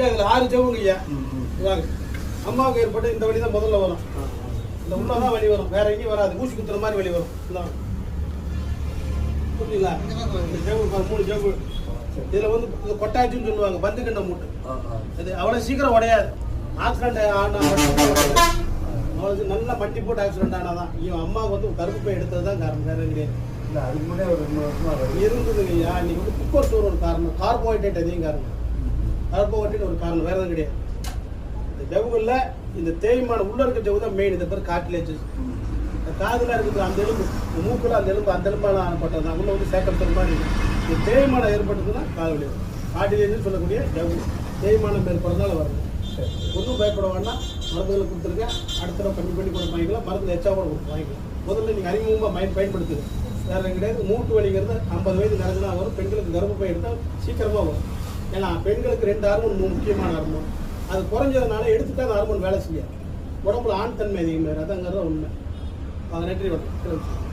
ஐயா இதுல ஆறு ஜவுங்க ஐயா. இதாங்க அம்மாவுக்கு ஏற்பட்ட இந்த வழி தான் முதல்ல வரும். இந்த உள்ளதான் வழி வரும். வேற எங்கேயும் வராது. ஊசி குத்துற மாதிரி வழி வரும். இந்தாங்க. புரியுங்களா இந்த ஜவு மூணு ஜவு இதுல வந்து இந்த கொட்டாச்சுன்னு சொல்லுவாங்க பந்து கண்ட மூட்டு. இது அவ்வளவு சீக்கிரம் உடையாது. ஆக்சிடென்ட் ஆனா அவளுக்கு நல்லா மட்டி போட்டு ஆக்சிடென்ட் ஆனாதான். இவன் அம்மாவுக்கு வந்து கருப்பு பை எடுத்தது தான் காரணம். வேற கிடையாது. இல்ல, அதுக்கு முன்னாடி ஒரு ரெண்டு வருஷமா வருது. இருந்ததுங்க ஐயா. இன்னைக்கு வந்து குக்கோர் ஒரு காரணம். கார்போஹைட்ரேட் அதிகம் காரணம். கார்போஹைட்ரேட் ஒரு காரணம் வேறு எதுவும் கிடையாது. இந்த ஜவுகளில் இந்த தேய்மானம் உள்ள இருக்க ஜவு தான் மெயின் இந்த பேர் காட்டிலேஜஸ் இந்த காதில் இருக்கிற அந்த எலும்பு மூக்கில் அந்த எலும்பு அந்த எலும்பான பட்டது தான். உள்ள வந்து சேக்கப்படுற மாதிரி இருக்கு. இந்த தேய்மானம் ஏற்பட்டதுன்னா காது வலி காட்டிலேஜ்னு சொல்லக்கூடிய ஜவு. தேய்மானம் ஏற்படுறதுனால வருது. ஒன்றும் பயப்பட வேண்டாம். மருந்துகளை கொடுத்துருக்கேன் அடுத்த பண்ணி பண்ணி கூட வாங்கிக்கலாம். மருந்து எச்சா கூட கொடுத்து வாங்கிக்கலாம். முதல்ல நீங்கள் அறிமுகமாக பயன் பயன்படுத்துது வேறு கிடையாது. மூட்டு வலிங்கிறது ஐம்பது வயது நடந்துனா வரும். பெண்களுக்கு கர்ப்பப்பை எடுத்தால் சீக்கிரமாக வரும். ஏன்னா பெண்களுக்கு ரெண்டு ஹார்மோன் மூணு முக்கியமான ஹார்மோன் அது குறைஞ்சதுனால எடுத்துட்டா அந்த ஹார்மோன் வேலை செய்யாது. உடம்புல ஆண் தன்மை அதிகமாக அதங்கிறது உண்மை. நன்றி வணக்கம்